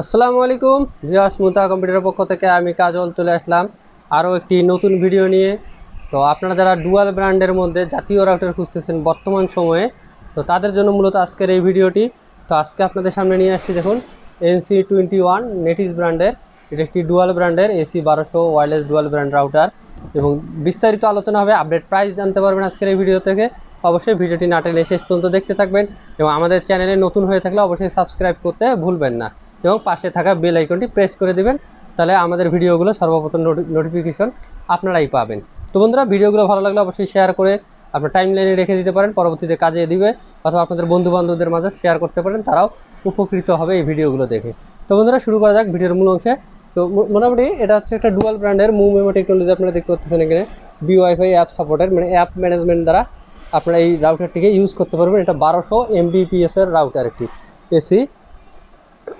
আসসালামু আলাইকুম। ভিউয়ার্স মুতা কম্পিউটারের পক্ষ থেকে আমি কাজল চলে আসলাম আরও একটি নতুন ভিডিও নিয়ে। তো আপনারা যারা ডুয়াল ব্র্যান্ডের মধ্যে জাতীয় রাউটার খুঁজতেছেন বর্তমান সময়ে, তো তাদের জন্য মূলত আজকের এই ভিডিওটি। তো আজকে আপনাদের সামনে নিয়ে আসছি দেখুন এনসি টোয়েন্টি ওয়ান নেটিস ব্র্যান্ডের। এটা একটি ডুয়াল ব্র্যান্ডের এসি বারোশো ওয়্যারলেস ডুয়াল ব্র্যান্ড রাউটার। এবং বিস্তারিত আলোচনা হবে আপডেট প্রাইস জানতে পারবেন আজকের এই ভিডিও থেকে। অবশ্যই ভিডিওটি না টেনে শেষ পর্যন্ত দেখতে থাকবেন এবং আমাদের চ্যানেলে নতুন হয়ে থাকলে অবশ্যই সাবস্ক্রাইব করতে ভুলবেন না। এবং পাশে থাকা বেল আইকনটি প্রেস করে দেবেন, তাহলে আমাদের ভিডিওগুলো সর্বপ্রথম নোটিফিকেশন আপনারাই পাবেন। তো বন্ধুরা, ভিডিওগুলো ভালো লাগলে অবশ্যই শেয়ার করে আপনার টাইম লাইনে রেখে দিতে পারেন, পরবর্তীতে কাজে দিবে অথবা আপনাদের বন্ধু বান্ধবদের মাঝে শেয়ার করতে পারেন, তারাও উপকৃত হবে এই ভিডিওগুলো দেখে। তো বন্ধুরা, শুরু করা যাক ভিডিওর মূল অংশে। তো মোটামুটি এটা হচ্ছে একটা ডুয়াল ব্র্যান্ডের মু মেমো টেকনোলজি আপনারা দেখতে পাচ্ছেন এখানে। বি ওয়াইফাই অ্যাপ সাপোর্টের মানে অ্যাপ ম্যানেজমেন্ট দ্বারা আপনারা এই রাউটারটিকে ইউজ করতে পারবেন। এটা বারোশো এমবিপিএসের রাউটার একটি এসি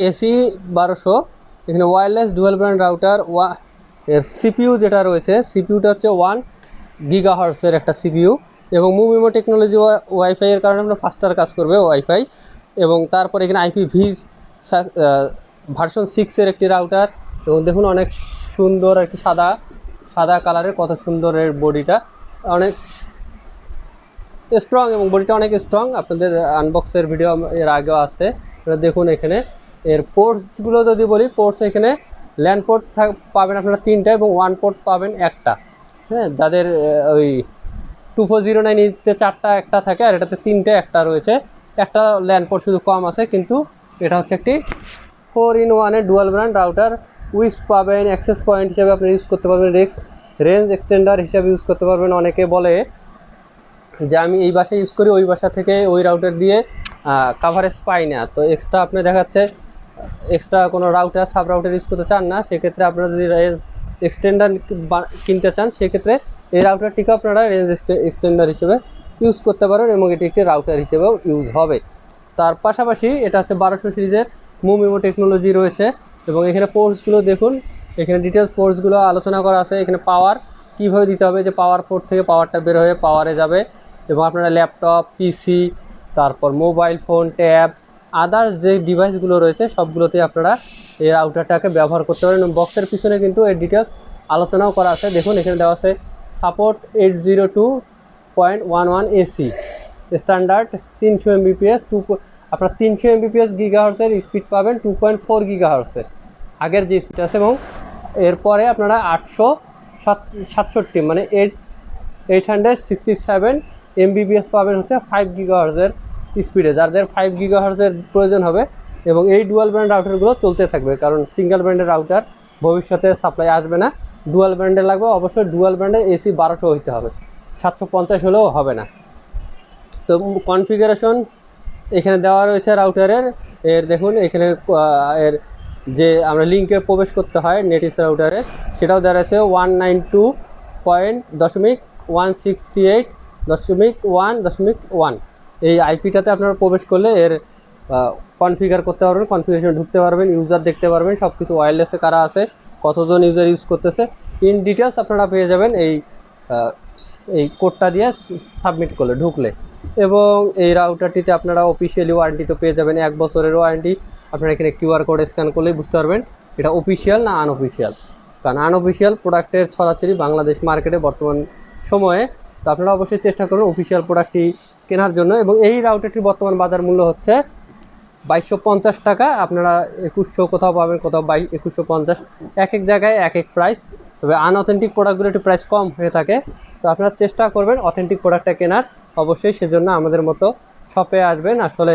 এসি বারোশো, এখানে ওয়্যারলেস ডুয়েল ব্র্যান্ড রাউটার ওয়া, এর সিপিইউ যেটা রয়েছে সিপিউটা হচ্ছে ওয়ান গিগা হার্সের একটা সিপিইউ এবং মুভিমো টেকনোলজি ওয়াইফাই এর কারণে আপনার ফাস্টার কাজ করবে ওয়াইফাই এবং তারপর এখানে আইপি ভিজ ভার্সন সিক্সের একটি রাউটার এবং দেখুন অনেক সুন্দর কি সাদা সাদা কালারের কত সুন্দরের বডিটা অনেক স্ট্রং এবং বডিটা অনেক স্ট্রং আপনাদের আনবক্সের ভিডিও এর আগেও আছে। দেখুন এখানে। এর পোর্টসগুলো যদি বলি পোর্টস এখানে ল্যান্ড পোর্ট পাবেন আপনারা তিনটা এবং ওয়ান পোর্ট পাবেন একটা। হ্যাঁ যাদের ওই টু ফোর জিরো নাইন নাইনতে চারটা, একটা থাকে আর এটাতে তিনটে, একটা রয়েছে। একটা ল্যান্ড পোর্ট শুধু কম আছে, কিন্তু এটা হচ্ছে একটি ফোর ইন ওয়ানের ডুয়াল ব্র্যান্ড রাউটার উইস পাবেন অ্যাক্সেস পয়েন্ট হিসেবে আপনি ইউজ করতে পারবেন, রেক্স রেঞ্জ এক্সটেন্ডার হিসাবে ইউজ করতে পারবেন অনেকে বলে যে আমি এই বাসায় ইউজ করি, ওই বাসা থেকে ওই রাউটার দিয়ে কাভারেজ পাই না। তো এক্সট্রা আপনি দেখাচ্ছে এক্সট্রা কোনো রাউটার সাব রাউটার ইউজ করতে চান না, সেক্ষেত্রে আপনারা যদি রেঞ্জ এক্সটেন্ডার কিনতে চান, সেক্ষেত্রে এই রাউটারটিকে আপনারা রেঞ্জ এক্সটেন্ডার হিসেবে ইউজ করতে পারেন এবং এটি একটি রাউটার হিসেবেও ইউজ হবে। তার পাশাপাশি এটা হচ্ছে বারোশো সিরিজের মুমিমো টেকনোলজি রয়েছে এবং এখানে পোর্টসগুলো দেখুন, এখানে ডিটেলস পোর্টসগুলো আলোচনা করা আছে, এখানে পাওয়ার কীভাবে দিতে হবে, যে পাওয়ার পোর্ট থেকে পাওয়ারটা বের হয়ে পাওয়ারে যাবে এবং আপনারা ল্যাপটপ পিসি তারপর মোবাইল ফোন ট্যাব আদার্স যে ডিভাইসগুলো রয়েছে সবগুলোতে আপনারা এই রাউটারটাকে ব্যবহার করতে পারেন বক্সের পিছনে কিন্তু এর ডিটেলস আলোচনাও করা আছে। দেখুন, এখানে দেওয়া আছে support eight zero two point one one AC standard তিনশো এমবিপিএস টু আপনার তিনশো এমবিপিএস গিগাহার্সের স্পিড পাবেন টু পয়েন্ট ফোর গিগাহার্সের আগের যে স্পিড আছে এবং এরপরে আপনারা আটশো সাত সাতষট্টি মানে eight eight hundred sixty seven Mbps পাবেন হচ্ছে ফাইভ গিগাহার্সের স্পিডে যাদের ফাইভ গিগাহার্সের প্রয়োজন হবে এবং এই ডুয়াল ব্র্যান্ড রাউটারগুলো চলতে থাকবে। কারণ সিঙ্গেল ব্র্যান্ডের রাউটার ভবিষ্যতে সাপ্লাই আসবে না। ডুয়াল ব্র্যান্ডের লাগবে, অবশ্যই ডুয়াল ব্র্যান্ডের এসি বারোশো হইতে হবে। সাতশো পঞ্চাশ হলেও হবে না। তো কনফিগারেশন এখানে দেওয়া রয়েছে রাউটারের এর দেখুন, এখানে এর যে আমরা লিঙ্কে প্রবেশ করতে হয় নেটিস রাউটারে সেটাও দেওয়া রয়েছে ওয়ান নাইন টু পয়েন্ট দশমিক ওয়ান সিক্সটি এইট দশমিক ওয়ান দশমিক ওয়ান এই আইপিটাতে আপনারা প্রবেশ করলে এর কনফিগার করতে পারবেন কনফিগারেশন ঢুকতে পারবেন ইউজার দেখতে পারবেন সব কিছু ওয়্যারলেসে কারা আছে, কতজন ইউজার ইউজ করতেছে। ইন ডিটেলস আপনারা পেয়ে যাবেন এই এই কোডটা দিয়ে সাবমিট করলে, ঢুকলে। এবং এই রাউটারটিতে আপনারা অফিসিয়ালি ওয়ারেন্টি তো পেয়ে যাবেন, এক বছরের ওয়ারেন্টি আপনারা এখানে কিউআর কোড স্ক্যান করলেই বুঝতে পারবেন, এটা অফিসিয়াল না আনঅফিসিয়াল কারণ আনঅফিসিয়াল প্রোডাক্টের ছড়াছড়ি বাংলাদেশ মার্কেটে বর্তমান সময়ে তো আপনারা অবশ্যই চেষ্টা করুন অফিসিয়াল প্রোডাক্টটি কেনার জন্য এবং এই রাউটারটির বর্তমান বাজার মূল্য হচ্ছে বাইশশো পঞ্চাশ টাকা। আপনারা একুশশো কোথাও পাবেন, কোথাও বাই একুশশো পঞ্চাশ। এক এক জায়গায় এক এক প্রাইস তবে আনঅথেন্টিক প্রোডাক্টগুলো একটু প্রাইস কম হয়ে থাকে। তো আপনারা চেষ্টা করবেন অথেন্টিক প্রোডাক্টটা কেনার। অবশ্যই সেজন্য আমাদের মতো শপে আসবেন। আসলে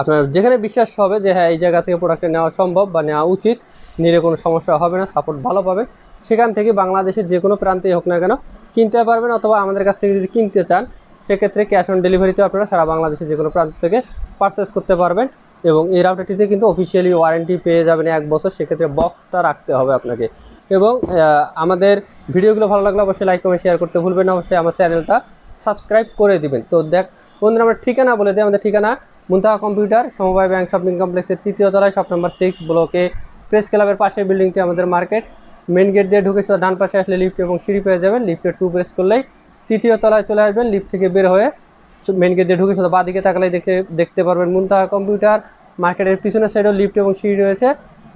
আপনার যেখানে বিশ্বাস হবে যে হ্যাঁ এই জায়গা থেকে প্রোডাক্টটা নেওয়া সম্ভব বা নেওয়া উচিত, নিলে কোনো সমস্যা হবে না সাপোর্ট ভালো পাবে সেখান থেকে বাংলাদেশের যে কোনো প্রান্তেই হোক না কেন কিনতে পারবেন অথবা আমাদের কাছ থেকে যদি কিনতে চান, সেক্ষেত্রে ক্যাশ অন ডেলিভারিতে আপনারা সারা বাংলাদেশের যে কোনো প্রান্ত থেকে পারচেস করতে পারবেন এবং এই রাউটারটিতে কিন্তু অফিসিয়ালি ওয়ারেন্টি পেয়ে যাবেন এক বছর, সেক্ষেত্রে বক্সটা রাখতে হবে আপনাকে। এবং আমাদের ভিডিওগুলো ভালো লাগলে অবশ্যই লাইক কমেন্ট শেয়ার করতে ভুলবেন না। অবশ্যই আমার চ্যানেলটা সাবস্ক্রাইব করে দিবেন। তো দেখ, বন্ধুরা, আমরা ঠিকানা বলে দিই। আমাদের ঠিকানা মুন্তাহা কম্পিউটার, সমবায় ব্যাংক, শপিং কমপ্লেক্সের তৃতীয় তলায়, শপ নম্বর সিক্স ব্লকে প্রেস ক্লাবের পাশের বিল্ডিংটি আমাদের মার্কেট মেন গেট দিয়ে ঢুকে শুধু ডান পাশে আসলে লিফট এবং সিঁড়ি পেয়ে যাবেন। লিফটের টু প্রেস করলেই তৃতীয় তলায় চলে আসবেন। লিফট থেকে বের হয়ে মেন গেট দিয়ে ঢুকে শুধু বাদিকে তাকালেই দেখে, দেখতে পারবেন মুন্তাহা কম্পিউটার মার্কেটের পিছনের সাইডেও লিফট এবং সিঁড়ি রয়েছে।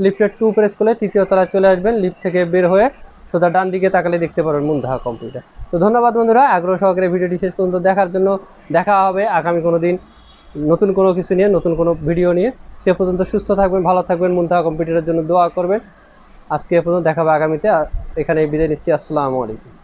লিফটের টু প্রেস করলে তৃতীয় তলায় চলে আসবেন। লিফট থেকে বের হয়ে সোজা ডান দিকে তাকালে দেখতে পারবেন মুন্দাহা কম্পিউটার তো ধন্যবাদ বন্ধুরা, আগ্রহ সহকারে ভিডিওটি শেষ পর্যন্ত দেখার জন্য দেখা হবে আগামী কোনো দিন নতুন কোনো কিছু নিয়ে, নতুন কোনো ভিডিও নিয়ে। সে পর্যন্ত সুস্থ থাকবেন, ভালো থাকবেন, মুন্তাহা কম্পিউটারের জন্য দোয়া করবেন। আজকে পর্যন্ত দেখাবো আগামীতে। এখানে বিদায় নিচ্ছি। আসসালামু আলাইকুম।